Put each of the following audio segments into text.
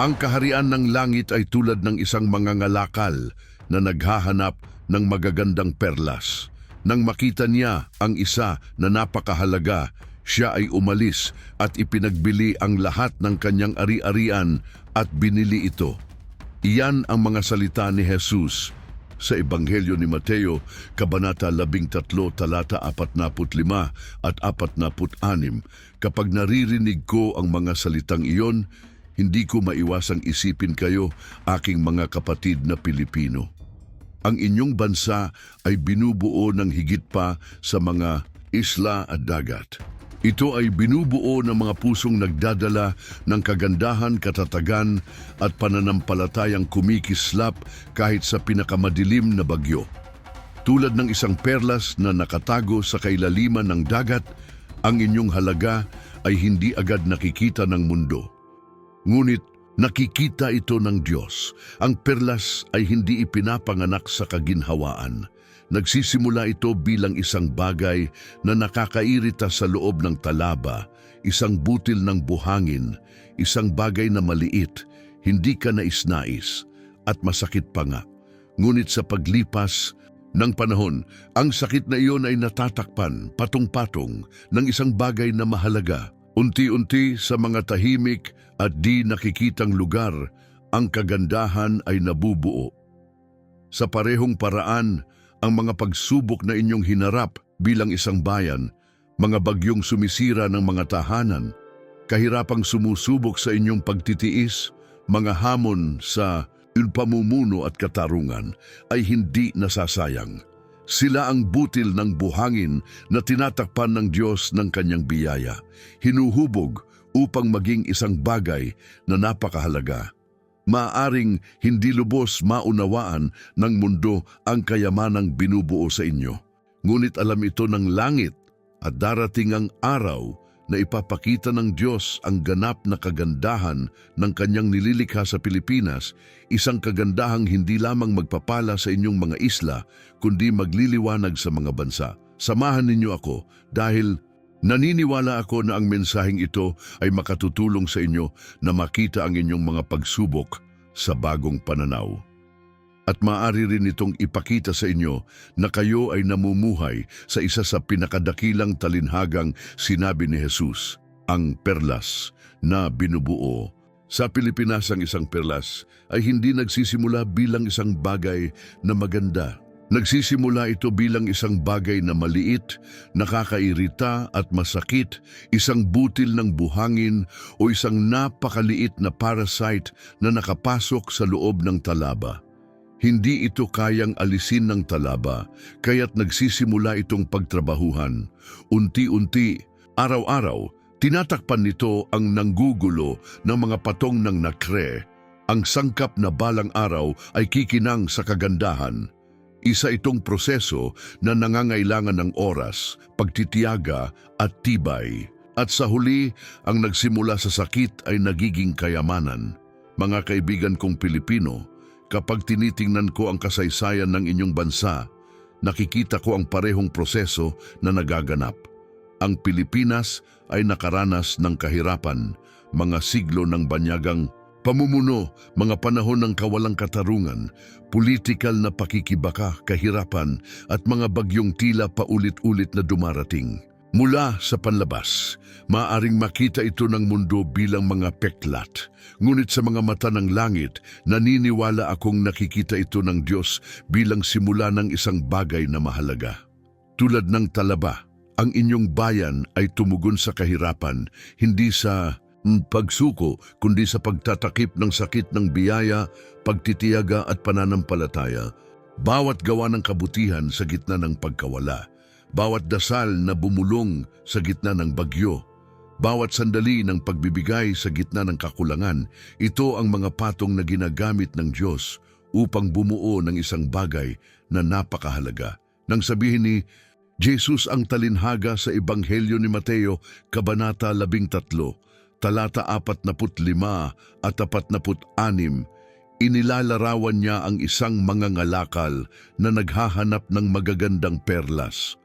Ang kaharian ng langit ay tulad ng isang mangangalakal na naghahanap ng magagandang perlas. Nang makita niya ang isa na napakahalaga, siya ay umalis at ipinagbili ang lahat ng kanyang ari-arian at binili ito. Iyan ang mga salita ni Jesus sa Ebanghelyo ni Mateo, Kabanata 13, talata 45 at 46. Kapag naririnig ko ang mga salitang iyon, hindi ko maiwasang isipin kayo, aking mga kapatid na Pilipino. Ang inyong bansa ay binubuo ng higit pa sa mga isla at dagat. Ito ay binubuo ng mga pusong nagdadala ng kagandahan, katatagan at pananampalatayang kumikislap kahit sa pinakamadilim na bagyo. Tulad ng isang perlas na nakatago sa kailaliman ng dagat, ang inyong halaga ay hindi agad nakikita ng mundo. Ngunit nakikita ito ng Diyos. Ang perlas ay hindi ipinapanganak sa kaginhawaan. Nagsisimula ito bilang isang bagay na nakakairita sa loob ng talaba, isang butil ng buhangin, isang bagay na maliit, hindi ka nais-nais, at masakit pa nga. Ngunit sa paglipas ng panahon, ang sakit na iyon ay natatakpan, patong-patong, ng isang bagay na mahalaga. Unti-unti sa mga tahimik at di nakikitang lugar, ang kagandahan ay nabubuo. Sa parehong paraan, ang mga pagsubok na inyong hinarap bilang isang bayan, mga bagyong sumisira ng mga tahanan, kahirapang sumusubok sa inyong pagtitiis, mga hamon sa pamumuno at katarungan ay hindi nasasayang. Sila ang butil ng buhangin na tinatakpan ng Diyos ng kanyang biyaya, hinuhubog upang maging isang bagay na napakahalaga. Maaring hindi lubos maunawaan ng mundo ang kayamanang binubuo sa inyo. Ngunit alam ito ng langit at darating ang araw na ipapakita ng Diyos ang ganap na kagandahan ng kanyang nililikha sa Pilipinas, isang kagandahang hindi lamang magpapala sa inyong mga isla, kundi magliliwanag sa mga bansa. Samahan ninyo ako dahil Naniniwala ako na ang mensaheng ito ay makatutulong sa inyo na makita ang inyong mga pagsubok sa bagong pananaw. At maaari rin itong ipakita sa inyo na kayo ay namumuhay sa isa sa pinakadakilang talinhagang sinabi ni Jesus, ang perlas na binubuo. Sa Pilipinas ang isang perlas ay hindi nagsisimula bilang isang bagay na maganda Nagsisimula ito bilang isang bagay na maliit, nakakairita at masakit, isang butil ng buhangin o isang napakaliit na parasite na nakapasok sa loob ng talaba. Hindi ito kayang alisin ng talaba, kaya't nagsisimula itong pagtrabahuhan. Unti-unti, araw-araw, tinatakpan nito ang nanggugulo ng mga patong ng nakre. Ang sangkap na balang araw ay kikinang sa kagandahan. Isa itong proseso na nangangailangan ng oras, pagtitiyaga at tibay. At sa huli, ang nagsimula sa sakit ay nagiging kayamanan. Mga kaibigan kong Pilipino, kapag tinitingnan ko ang kasaysayan ng inyong bansa, nakikita ko ang parehong proseso na nagaganap. Ang Pilipinas ay nakaranas ng kahirapan, mga siglo ng banyagang Pamumuno, mga panahon ng kawalang katarungan, politikal na pakikibaka, kahirapan at mga bagyong tila paulit-ulit na dumarating. Mula sa panlabas, maaring makita ito ng mundo bilang mga peklat. Ngunit sa mga mata ng langit, naniniwala akong nakikita ito ng Diyos bilang simula ng isang bagay na mahalaga. Tulad ng talaba, ang inyong bayan ay tumugon sa kahirapan, hindi sa pagsuko kundi sa pagtatakip ng sakit ng biyaya, pagtitiyaga at pananampalataya. Bawat gawa ng kabutihan sa gitna ng pagkawala. Bawat dasal na bumulong sa gitna ng bagyo. Bawat sandali ng pagbibigay sa gitna ng kakulangan, ito ang mga patong na ginagamit ng Diyos upang bumuo ng isang bagay na napakahalaga. Nang sabihin ni Jesus ang talinhaga sa Ebanghelyo ni Mateo, Kabanata 13, talata 45 at 46, inilalarawan niya ang isang mangangalakal na naghahanap ng magagandang perlas.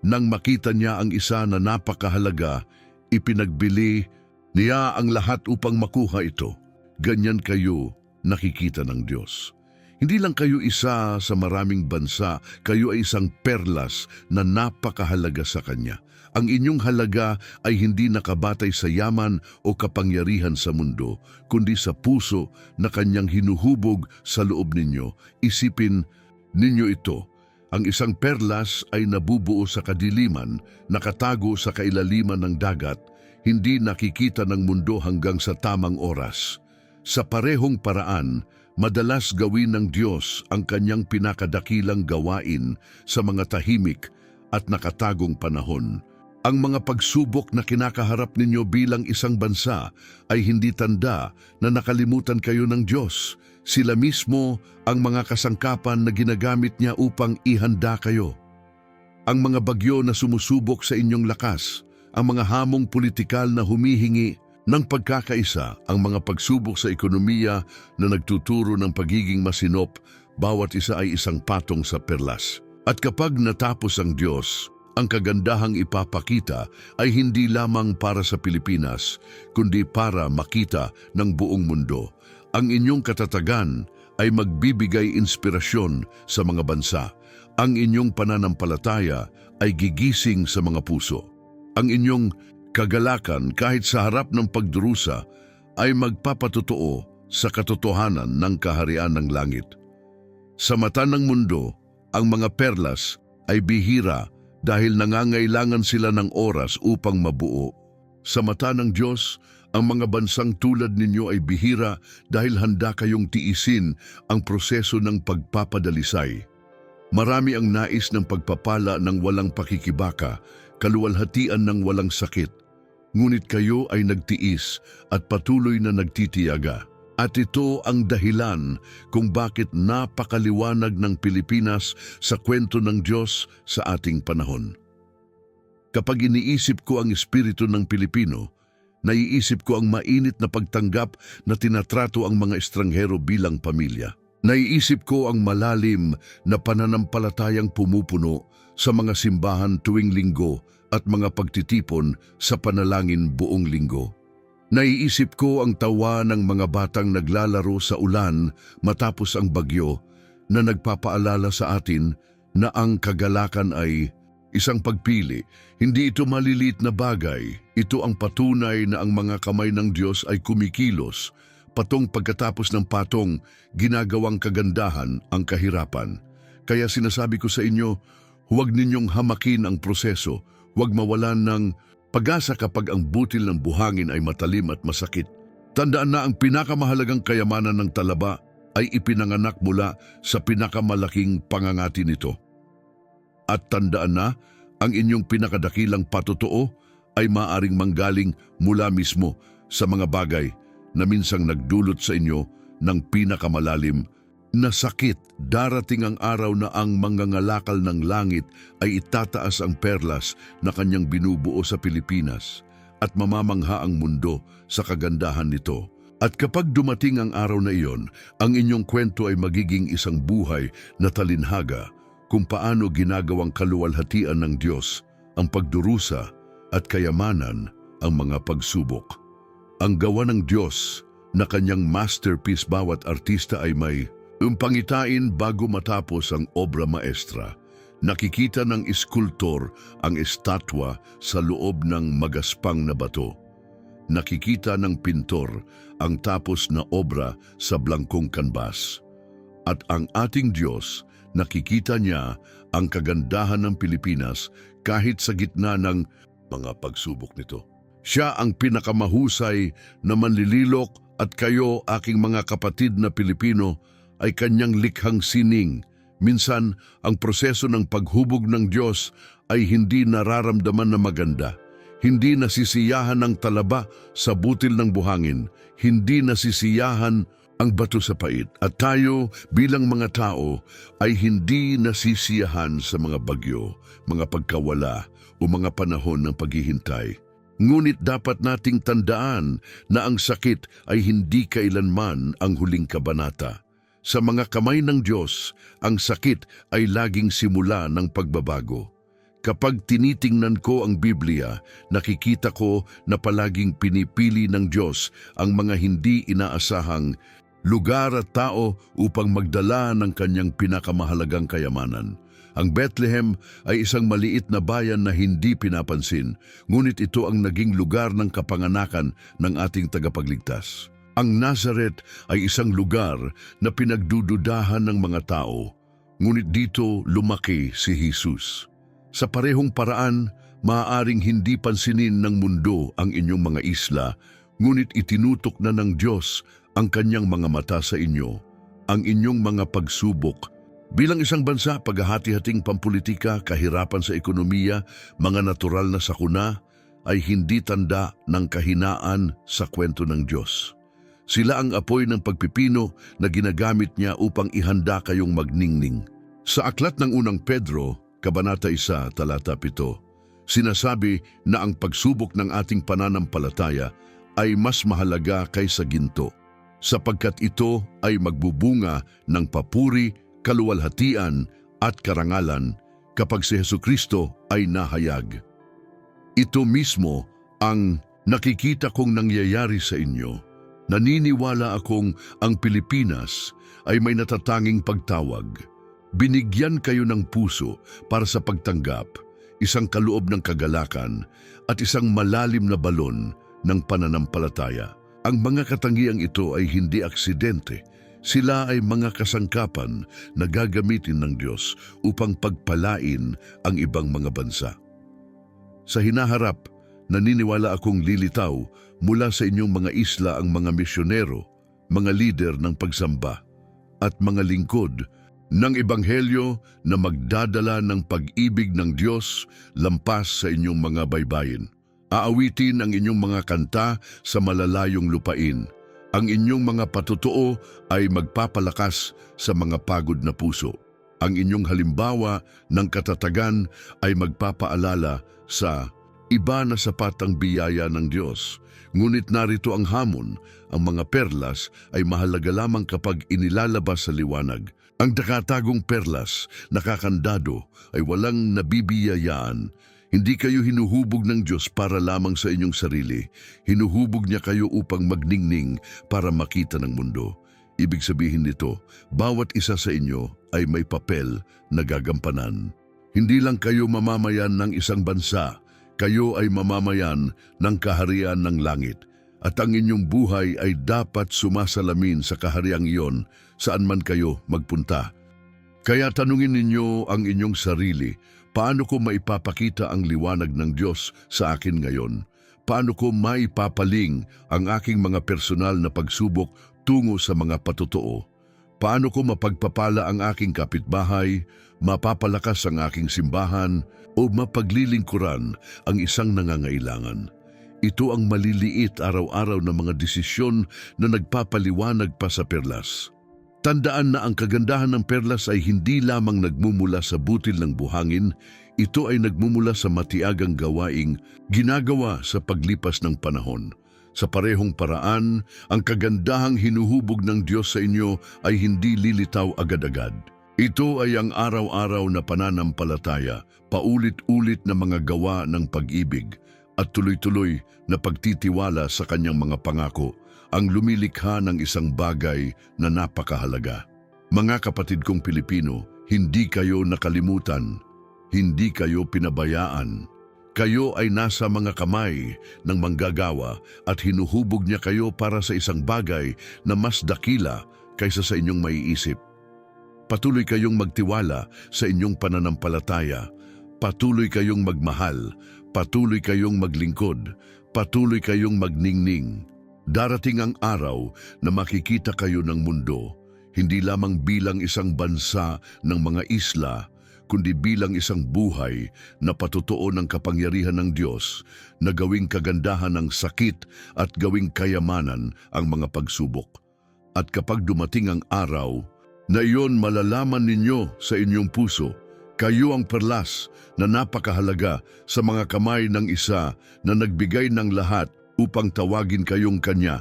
Nang makita niya ang isa na napakahalaga, ipinagbili niya ang lahat upang makuha ito. ganyan kayo nakikita ng Diyos. Hindi lang kayo isa sa maraming bansa, kayo ay isang perlas na napakahalaga sa Kanya. Ang inyong halaga ay hindi nakabatay sa yaman o kapangyarihan sa mundo, kundi sa puso na Kanyang hinuhubog sa loob ninyo. Isipin ninyo ito, ang isang perlas ay nabubuo sa kadiliman, nakatago sa kailaliman ng dagat, hindi nakikita ng mundo hanggang sa tamang oras. Sa parehong paraan, madalas gawin ng Diyos ang kanyang pinakadakilang gawain sa mga tahimik at nakatagong panahon. Ang mga pagsubok na kinakaharap ninyo bilang isang bansa ay hindi tanda na nakalimutan kayo ng Diyos. Sila mismo ang mga kasangkapan na ginagamit niya upang ihanda kayo. Ang mga bagyo na sumusubok sa inyong lakas, ang mga hamong politikal na humihingi ng pagkakaisa, ang mga pagsubok sa ekonomiya na nagtuturo ng pagiging masinop, bawat isa ay isang patong sa perlas. At kapag natapos ang Diyos, ang kagandahang ipapakita ay hindi lamang para sa Pilipinas, kundi para makita ng buong mundo. Ang inyong katatagan ay magbibigay inspirasyon sa mga bansa. Ang inyong pananampalataya ay gigising sa mga puso. Ang inyong kagalakan kahit sa harap ng pagdurusa ay magpapatotoo sa katotohanan ng kaharian ng langit. Sa mata ng mundo, ang mga perlas ay bihira dahil nangangailangan sila ng oras upang mabuo. Sa mata ng Diyos, ang mga bansang tulad ninyo ay bihira dahil handa kayong tiisin ang proseso ng pagpapadalisay. Marami ang nais ng pagpapala ng walang pakikibaka, kaluwalhatian ng walang sakit. Ngunit kayo ay nagtiis at patuloy na nagtitiyaga. At ito ang dahilan kung bakit napakaliwanag ng Pilipinas sa kwento ng Diyos sa ating panahon. Kapag iniisip ko ang espiritu ng Pilipino, naiisip ko ang mainit na pagtanggap na tinatrato ang mga estranghero bilang pamilya. Naiisip ko ang malalim na pananampalatayang pumupuno sa mga simbahan tuwing linggo at mga pagtitipon sa panalangin buong linggo. Naiisip ko ang tawa ng mga batang naglalaro sa ulan matapos ang bagyo na nagpapaalala sa atin na ang kagalakan ay isang pagpili. Hindi ito malilit na bagay. Ito ang patunay na ang mga kamay ng Diyos ay kumikilos. Patong pagkatapos ng patong, ginagawang kagandahan ang kahirapan. Kaya sinasabi ko sa inyo, huwag ninyong hamakin ang proseso. Huwag mawalan ng pag-asa kapag ang butil ng buhangin ay matalim at masakit. Tandaan na ang pinakamahalagang kayamanan ng talaba ay ipinanganak mula sa pinakamalaking pangangati nito. At tandaan na, ang inyong pinakadakilang patotoo ay maaring manggaling mula mismo sa mga bagay na minsang nagdulot sa inyo ng pinakamalalim na sakit. Darating ang araw na ang mangangalakal ng langit ay itataas ang perlas na kanyang binubuo sa Pilipinas at mamamangha ang mundo sa kagandahan nito. At kapag dumating ang araw na iyon, ang inyong kwento ay magiging isang buhay na talinhaga kung paano ginagawang kaluwalhatian ng Diyos ang pagdurusa at kayamanan ang mga pagsubok. Ang gawa ng Diyos na kanyang masterpiece bawat artista ay may umpangitain bago matapos ang obra maestra. Nakikita ng iskultor ang estatwa sa loob ng magaspang na bato. Nakikita ng pintor ang tapos na obra sa blangkong kanbas. At ang ating Diyos, nakikita niya ang kagandahan ng Pilipinas kahit sa gitna ng mga pagsubok nito. Siya ang pinakamahusay na manlililok at kayo, aking mga kapatid na Pilipino, ay kanyang likhang sining. Minsan, ang proseso ng paghubog ng Diyos ay hindi nararamdaman na maganda. Hindi nasisiyahan ng talaba sa butil ng buhangin. Hindi nasisiyahan ang bato sa pait. At tayo bilang mga tao ay hindi nasisiyahan sa mga bagyo, mga pagkawala o mga panahon ng paghihintay. Ngunit dapat nating tandaan na ang sakit ay hindi kailanman ang huling kabanata. Sa mga kamay ng Diyos, ang sakit ay laging simula ng pagbabago. Kapag tinitingnan ko ang Biblia, nakikita ko na palaging pinipili ng Diyos ang mga hindi inaasahang lugar at tao upang magdala ng kanyang pinakamahalagang kayamanan. Ang Bethlehem ay isang maliit na bayan na hindi pinapansin, ngunit ito ang naging lugar ng kapanganakan ng ating tagapagligtas. Ang Nazareth ay isang lugar na pinagdududahan ng mga tao, ngunit dito lumaki si Jesus. Sa parehong paraan, maaaring hindi pansinin ng mundo ang inyong mga isla, ngunit itinutok na ng Diyos ang kanyang mga mata sa inyo, ang inyong mga pagsubok. Bilang isang bansa, paghahati-hating pampolitika, kahirapan sa ekonomiya, mga natural na sakuna, ay hindi tanda ng kahinaan sa kwento ng Diyos. Sila ang apoy ng pagpipino na ginagamit niya upang ihanda kayong magningning. Sa aklat ng unang Pedro, Kabanata 1, Talata 7, sinasabi na ang pagsubok ng ating pananampalataya ay mas mahalaga kaysa ginto, sapagkat ito ay magbubunga ng papuri, kaluwalhatian at karangalan kapag si Heso Kristo ay nahayag. Ito mismo ang nakikita kong nangyayari sa inyo. Naniniwala akong ang Pilipinas ay may natatanging pagtawag. Binigyan kayo ng puso para sa pagtanggap, isang kaloob ng kagalakan at isang malalim na balon ng pananampalataya. Ang mga katangiang ito ay hindi aksidente. Sila ay mga kasangkapan na gagamitin ng Diyos upang pagpalain ang ibang mga bansa. Sa hinaharap, naniniwala akong lilitaw mula sa inyong mga isla ang mga misyonero, mga lider ng pagsamba, at mga lingkod ng Ebanghelyo na magdadala ng pag-ibig ng Diyos lampas sa inyong mga baybayin. Aawitin ang inyong mga kanta sa malalayong lupain. Ang inyong mga patutuo ay magpapalakas sa mga pagod na puso. Ang inyong halimbawa ng katatagan ay magpapaalala sa iba na sapat ang biyaya ng Diyos. Ngunit narito ang hamon, ang mga perlas ay mahalaga lamang kapag inilalabas sa liwanag. Ang nakatagong perlas, nakakandado, ay walang nabibiyayaan. Hindi kayo hinuhubog ng Diyos para lamang sa inyong sarili. Hinuhubog niya kayo upang magningning para makita ng mundo. Ibig sabihin nito, bawat isa sa inyo ay may papel na gagampanan. Hindi lang kayo mamamayan ng isang bansa, kayo ay mamamayan ng kaharian ng langit. At ang inyong buhay ay dapat sumasalamin sa kahariang iyon saan man kayo magpunta. Kaya tanungin ninyo ang inyong sarili, paano ko maipapakita ang liwanag ng Diyos sa akin ngayon? Paano ko maipapaling ang aking mga personal na pagsubok tungo sa mga patutuo? Paano ko mapagpapala ang aking kapitbahay, mapapalakas ang aking simbahan, o mapaglilingkuran ang isang nangangailangan? Ito ang maliliit araw-araw na mga desisyon na nagpapaliwanag pa sa perlas. Tandaan na ang kagandahan ng perlas ay hindi lamang nagmumula sa butil ng buhangin, ito ay nagmumula sa matiagang gawaing ginagawa sa paglipas ng panahon. Sa parehong paraan, ang kagandahang hinuhubog ng Diyos sa inyo ay hindi lilitaw agad-agad. Ito ay ang araw-araw na pananampalataya, paulit-ulit na mga gawa ng pag-ibig, at tuloy-tuloy na pagtitiwala sa kanyang mga pangako ang lumilikha ng isang bagay na napakahalaga. Mga kapatid kong Pilipino, hindi kayo nakalimutan, hindi kayo pinabayaan. Kayo ay nasa mga kamay ng manggagawa at hinuhubog niya kayo para sa isang bagay na mas dakila kaysa sa inyong maiisip. Patuloy kayong magtiwala sa inyong pananampalataya. Patuloy kayong magmahal Patuloy kayong maglingkod, patuloy kayong magningning. Darating ang araw na makikita kayo ng mundo, hindi lamang bilang isang bansa ng mga isla, kundi bilang isang buhay na patutuo ng kapangyarihan ng Diyos na gawing kagandahan ng sakit at gawing kayamanan ang mga pagsubok. At kapag dumating ang araw, na iyon malalaman ninyo sa inyong puso kayo ang perlas na napakahalaga sa mga kamay ng isa na nagbigay ng lahat upang tawagin kayong kanya.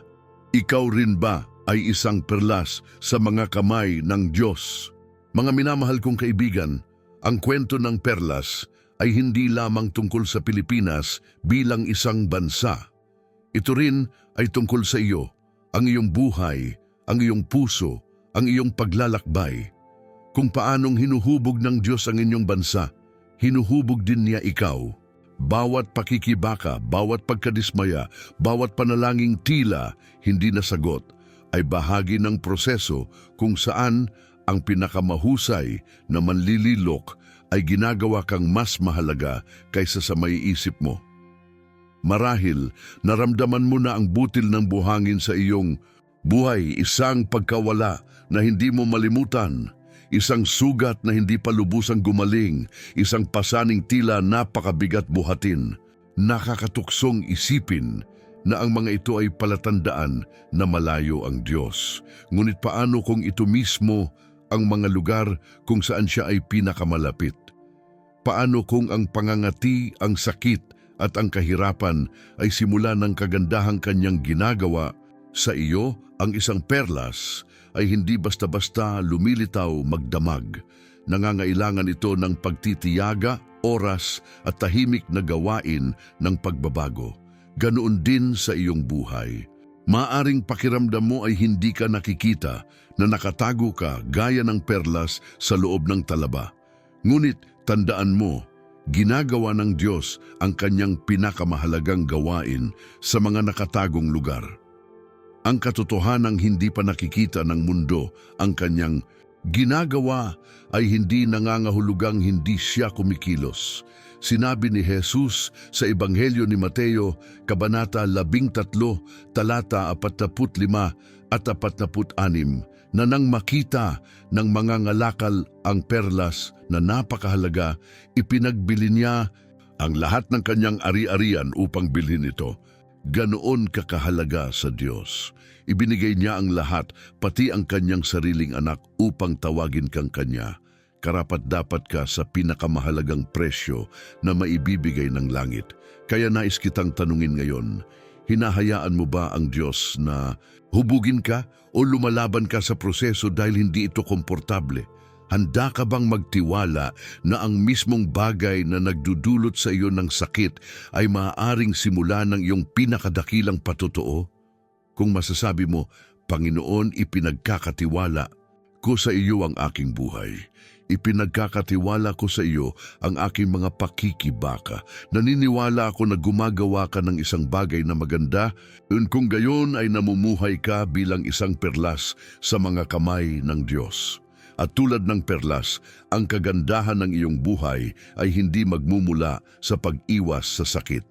Ikaw rin ba ay isang perlas sa mga kamay ng Diyos? Mga minamahal kong kaibigan, ang kwento ng perlas ay hindi lamang tungkol sa Pilipinas bilang isang bansa. Ito rin ay tungkol sa iyo, ang iyong buhay, ang iyong puso, ang iyong paglalakbay. Kung paanong hinuhubog ng Diyos ang inyong bansa, hinuhubog din niya ikaw. Bawat pakikibaka, bawat pagkadismaya, bawat panalangin tila hindi nasagot ay bahagi ng proseso kung saan ang pinakamahusay na manlililok ay ginagawa kang mas mahalaga kaysa sa maiisip mo. Marahil naramdaman mo na ang butil ng buhangin sa iyong buhay, isang pagkawala na hindi mo malimutan, isang sugat na hindi pa lubusang gumaling, isang pasaning tila napakabigat buhatin. Nakakatuksong isipin na ang mga ito ay palatandaan na malayo ang Diyos. Ngunit paano kung ito mismo ang mga lugar kung saan siya ay pinakamalapit? Paano kung ang pangangati, ang sakit at ang kahirapan ay simula ng kagandahang kanyang ginagawa sa iyo ang isang perlas ay hindi basta-basta lumilitaw magdamag. Nangangailangan ito ng pagtitiyaga, oras at tahimik na gawain ng pagbabago. Ganoon din sa iyong buhay. Maaring pakiramdam mo ay hindi ka nakikita na nakatago ka gaya ng perlas sa loob ng talaba. Ngunit tandaan mo, ginagawa ng Diyos ang kanyang pinakamahalagang gawain sa mga nakatagong lugar. Ang katotohanang hindi pa nakikita ng mundo ang kanyang ginagawa ay hindi nangangahulugang hindi siya kumikilos. Sinabi ni Jesus sa Ebanghelyo ni Mateo, Kabanata 13, talata 45 at 46, na nang makita ng mga ngalakal ang perlas na napakahalaga, ipinagbili niya ang lahat ng kanyang ari-arian upang bilhin ito. Ganoon kakahalaga sa Diyos. Ibinigay niya ang lahat, pati ang kanyang sariling anak upang tawagin kang kanya. Karapat dapat ka sa pinakamahalagang presyo na maibibigay ng langit. Kaya nais kitang tanungin ngayon, hinahayaan mo ba ang Diyos na hubugin ka o lumalaban ka sa proseso dahil hindi ito komportable? Handa ka bang magtiwala na ang mismong bagay na nagdudulot sa iyo ng sakit ay maaaring simula ng iyong pinakadakilang patotoo? Kung masasabi mo, Panginoon, ipinagkakatiwala ko sa iyo ang aking buhay. Ipinagkakatiwala ko sa iyo ang aking mga pakikibaka. Naniniwala ako na gumagawa ka ng isang bagay na maganda, yun kung gayon ay namumuhay ka bilang isang perlas sa mga kamay ng Diyos. At tulad ng perlas, ang kagandahan ng iyong buhay ay hindi magmumula sa pag-iwas sa sakit,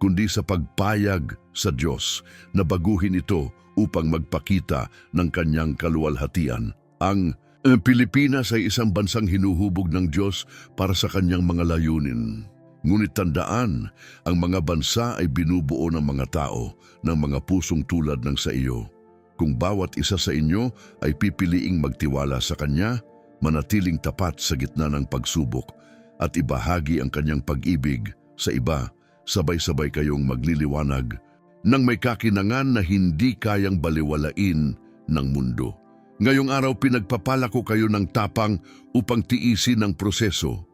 kundi sa pagpayag sa Diyos na baguhin ito upang magpakita ng kanyang kaluwalhatian. Ang eh, Pilipinas ay isang bansang hinuhubog ng Diyos para sa kanyang mga layunin. Ngunit tandaan, ang mga bansa ay binubuo ng mga tao ng mga pusong tulad ng sa iyo. Kung bawat isa sa inyo ay pipiliing magtiwala sa Kanya, manatiling tapat sa gitna ng pagsubok at ibahagi ang Kanyang pag-ibig sa iba, sabay-sabay kayong magliliwanag ng may kakinangan na hindi kayang baliwalain ng mundo. Ngayong araw pinagpapala ko kayo ng tapang upang tiisin ang proseso.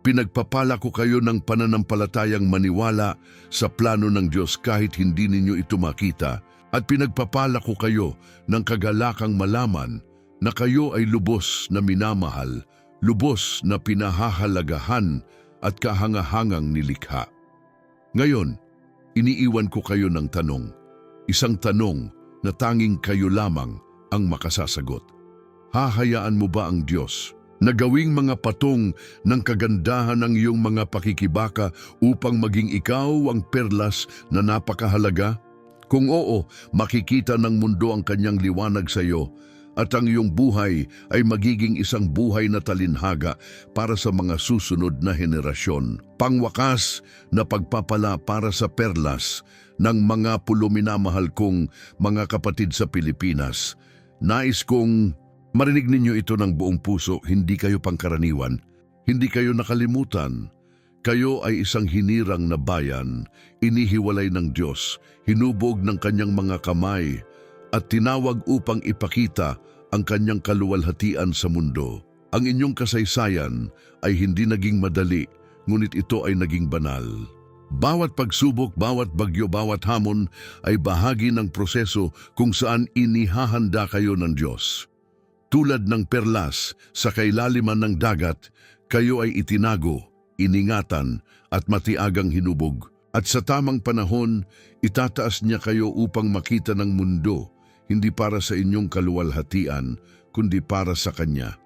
Pinagpapala ko kayo ng pananampalatayang maniwala sa plano ng Diyos kahit hindi ninyo ito makita at pinagpapala ko kayo ng kagalakang malaman na kayo ay lubos na minamahal, lubos na pinahahalagahan at kahangahangang nilikha. Ngayon, iniiwan ko kayo ng tanong, isang tanong na tanging kayo lamang ang makasasagot. Hahayaan mo ba ang Diyos na gawing mga patong ng kagandahan ng iyong mga pakikibaka upang maging ikaw ang perlas na napakahalaga? Kung oo, makikita ng mundo ang kanyang liwanag sa iyo at ang iyong buhay ay magiging isang buhay na talinhaga para sa mga susunod na henerasyon. Pangwakas na pagpapala para sa perlas ng mga puluminamahal kong mga kapatid sa Pilipinas. Nais kong marinig ninyo ito ng buong puso, hindi kayo pangkaraniwan, hindi kayo nakalimutan. Kayo ay isang hinirang na bayan, inihiwalay ng Diyos, hinubog ng kanyang mga kamay, at tinawag upang ipakita ang kanyang kaluwalhatian sa mundo. Ang inyong kasaysayan ay hindi naging madali, ngunit ito ay naging banal. Bawat pagsubok, bawat bagyo, bawat hamon ay bahagi ng proseso kung saan inihahanda kayo ng Diyos. Tulad ng perlas sa kailaliman ng dagat, kayo ay itinago, iningatan at matiagang hinubog. At sa tamang panahon, itataas niya kayo upang makita ng mundo, hindi para sa inyong kaluwalhatian, kundi para sa Kanya.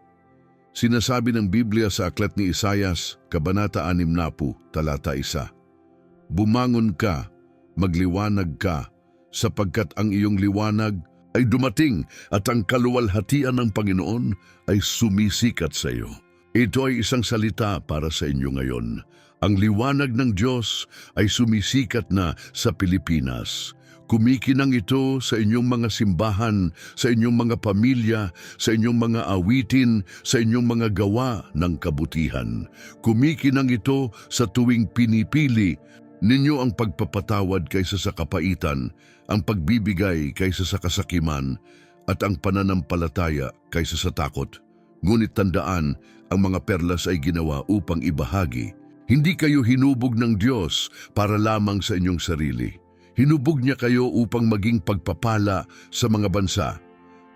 Sinasabi ng Biblia sa aklat ni Isayas, Kabanata 60, Talata 1. Bumangon ka, magliwanag ka, sapagkat ang iyong liwanag ay dumating at ang kaluwalhatian ng Panginoon ay sumisikat sa iyo. Ito ay isang salita para sa inyo ngayon. Ang liwanag ng Diyos ay sumisikat na sa Pilipinas. Kumikinang ito sa inyong mga simbahan, sa inyong mga pamilya, sa inyong mga awitin, sa inyong mga gawa ng kabutihan. Kumikinang ito sa tuwing pinipili ninyo ang pagpapatawad kaysa sa kapaitan, ang pagbibigay kaysa sa kasakiman, at ang pananampalataya kaysa sa takot. Ngunit tandaan, ang mga perlas ay ginawa upang ibahagi. Hindi kayo hinubog ng Diyos para lamang sa inyong sarili. Hinubog niya kayo upang maging pagpapala sa mga bansa.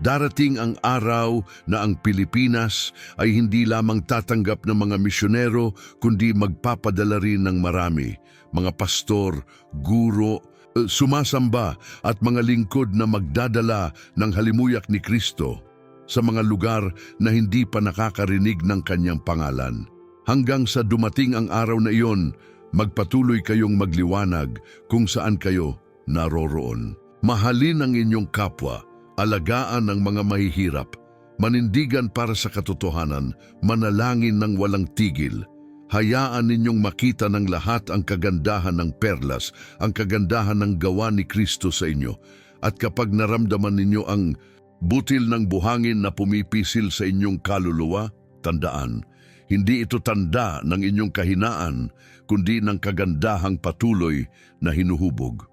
Darating ang araw na ang Pilipinas ay hindi lamang tatanggap ng mga misyonero kundi magpapadala rin ng marami, mga pastor, guro, eh, sumasamba at mga lingkod na magdadala ng halimuyak ni Kristo sa mga lugar na hindi pa nakakarinig ng kanyang pangalan. Hanggang sa dumating ang araw na iyon, magpatuloy kayong magliwanag kung saan kayo naroroon. Mahalin ang inyong kapwa, alagaan ang mga mahihirap, manindigan para sa katotohanan, manalangin ng walang tigil. Hayaan ninyong makita ng lahat ang kagandahan ng perlas, ang kagandahan ng gawa ni Kristo sa inyo. At kapag naramdaman ninyo ang butil ng buhangin na pumipisil sa inyong kaluluwa, tandaan, hindi ito tanda ng inyong kahinaan, kundi ng kagandahang patuloy na hinuhubog.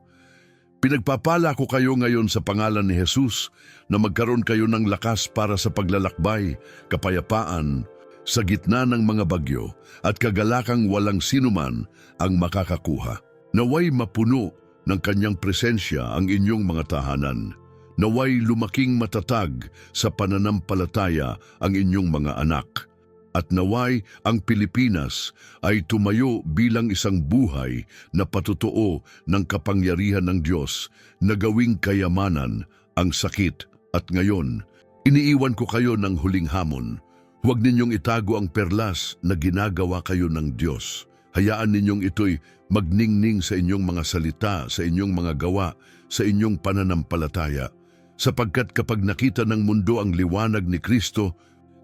Pinagpapala ko kayo ngayon sa pangalan ni Jesus na magkaroon kayo ng lakas para sa paglalakbay, kapayapaan, sa gitna ng mga bagyo at kagalakang walang sinuman ang makakakuha. Naway mapuno ng kanyang presensya ang inyong mga tahanan. Naway lumaking matatag sa pananampalataya ang inyong mga anak at naway ang Pilipinas ay tumayo bilang isang buhay na patutuo ng kapangyarihan ng Diyos na gawing kayamanan ang sakit at ngayon, iniiwan ko kayo ng huling hamon. Huwag ninyong itago ang perlas na ginagawa kayo ng Diyos. Hayaan ninyong ito'y magningning sa inyong mga salita, sa inyong mga gawa, sa inyong pananampalataya. Sapagkat kapag nakita ng mundo ang liwanag ni Kristo,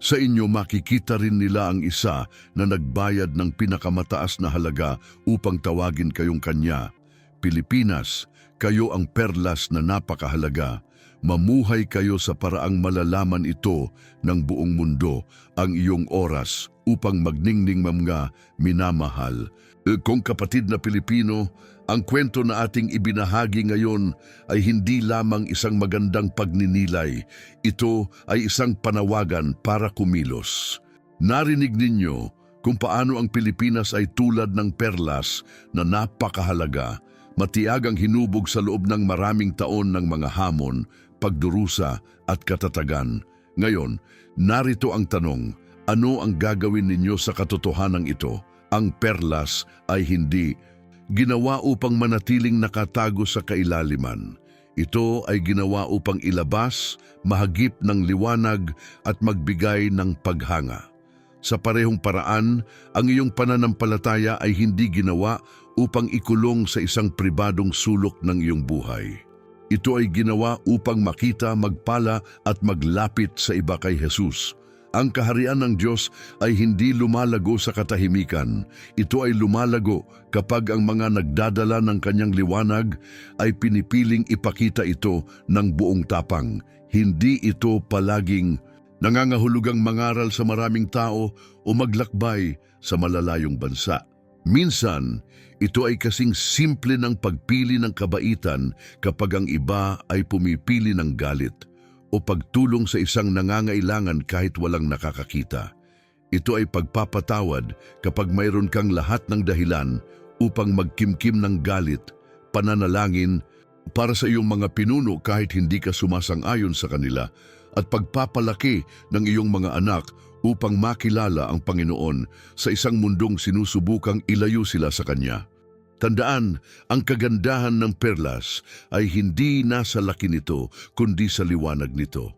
sa inyo makikita rin nila ang isa na nagbayad ng pinakamataas na halaga upang tawagin kayong kanya. Pilipinas, kayo ang perlas na napakahalaga. Mamuhay kayo sa paraang malalaman ito ng buong mundo ang iyong oras upang magningning mga minamahal. E, Kung kapatid na Pilipino, ang kwento na ating ibinahagi ngayon ay hindi lamang isang magandang pagninilay. Ito ay isang panawagan para kumilos. Narinig ninyo kung paano ang Pilipinas ay tulad ng perlas na napakahalaga, matiagang hinubog sa loob ng maraming taon ng mga hamon, pagdurusa at katatagan. Ngayon, narito ang tanong, ano ang gagawin ninyo sa katotohanan ito? Ang perlas ay hindi ginawa upang manatiling nakatago sa kailaliman. Ito ay ginawa upang ilabas, mahagip ng liwanag at magbigay ng paghanga. Sa parehong paraan, ang iyong pananampalataya ay hindi ginawa upang ikulong sa isang pribadong sulok ng iyong buhay. Ito ay ginawa upang makita, magpala at maglapit sa iba kay Jesus. Ang kaharian ng Diyos ay hindi lumalago sa katahimikan. Ito ay lumalago kapag ang mga nagdadala ng kanyang liwanag ay pinipiling ipakita ito ng buong tapang. Hindi ito palaging nangangahulugang mangaral sa maraming tao o maglakbay sa malalayong bansa. Minsan, ito ay kasing simple ng pagpili ng kabaitan kapag ang iba ay pumipili ng galit o pagtulong sa isang nangangailangan kahit walang nakakakita. Ito ay pagpapatawad kapag mayroon kang lahat ng dahilan upang magkimkim ng galit, pananalangin para sa iyong mga pinuno kahit hindi ka sumasang-ayon sa kanila at pagpapalaki ng iyong mga anak upang makilala ang Panginoon sa isang mundong sinusubukang ilayo sila sa Kanya. Tandaan, ang kagandahan ng perlas ay hindi nasa laki nito kundi sa liwanag nito.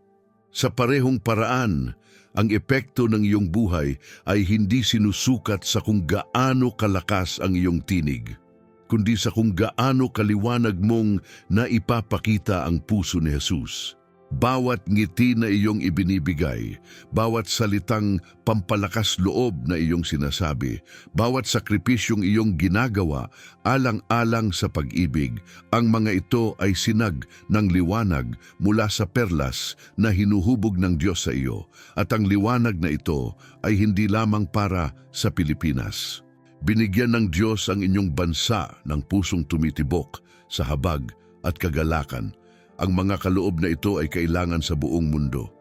Sa parehong paraan, ang epekto ng iyong buhay ay hindi sinusukat sa kung gaano kalakas ang iyong tinig, kundi sa kung gaano kaliwanag mong naipapakita ang puso ni Jesus. Bawat ngiti na iyong ibinibigay, bawat salitang pampalakas loob na iyong sinasabi, bawat sakripisyong iyong ginagawa alang-alang sa pag-ibig, ang mga ito ay sinag ng liwanag mula sa perlas na hinuhubog ng Diyos sa iyo at ang liwanag na ito ay hindi lamang para sa Pilipinas. Binigyan ng Diyos ang inyong bansa ng pusong tumitibok sa habag at kagalakan ang mga kaloob na ito ay kailangan sa buong mundo.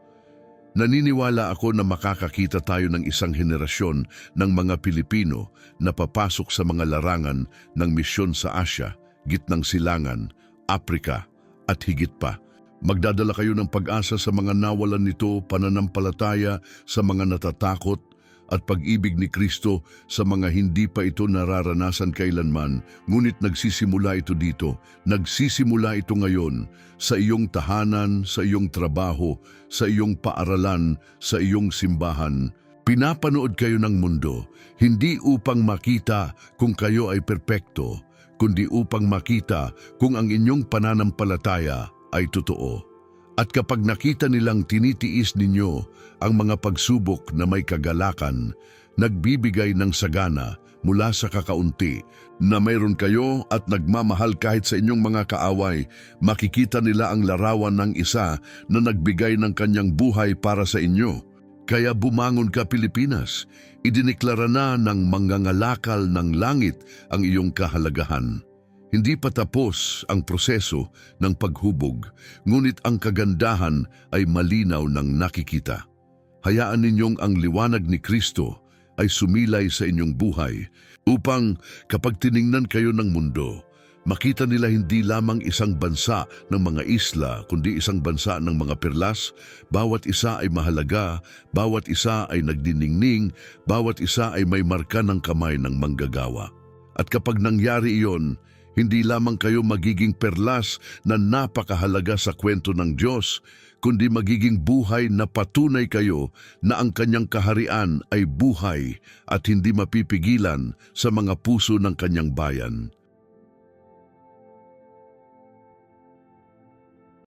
Naniniwala ako na makakakita tayo ng isang henerasyon ng mga Pilipino na papasok sa mga larangan ng misyon sa Asya, gitnang silangan, Aprika at higit pa. Magdadala kayo ng pag-asa sa mga nawalan nito, pananampalataya sa mga natatakot, at pag-ibig ni Kristo sa mga hindi pa ito nararanasan kailanman, ngunit nagsisimula ito dito, nagsisimula ito ngayon sa iyong tahanan, sa iyong trabaho, sa iyong paaralan, sa iyong simbahan. Pinapanood kayo ng mundo, hindi upang makita kung kayo ay perpekto, kundi upang makita kung ang inyong pananampalataya ay totoo. At kapag nakita nilang tinitiis ninyo ang mga pagsubok na may kagalakan, nagbibigay ng sagana mula sa kakaunti na mayroon kayo at nagmamahal kahit sa inyong mga kaaway, makikita nila ang larawan ng isa na nagbigay ng kanyang buhay para sa inyo. Kaya bumangon ka Pilipinas, idineklara na ng mangangalakal ng langit ang iyong kahalagahan. Hindi pa tapos ang proseso ng paghubog, ngunit ang kagandahan ay malinaw ng nakikita. Hayaan ninyong ang liwanag ni Kristo ay sumilay sa inyong buhay upang kapag tiningnan kayo ng mundo, makita nila hindi lamang isang bansa ng mga isla, kundi isang bansa ng mga perlas, bawat isa ay mahalaga, bawat isa ay nagdiningning, bawat isa ay may marka ng kamay ng manggagawa. At kapag nangyari iyon, hindi lamang kayo magiging perlas na napakahalaga sa kwento ng Diyos, kundi magiging buhay na patunay kayo na ang kanyang kaharian ay buhay at hindi mapipigilan sa mga puso ng kanyang bayan.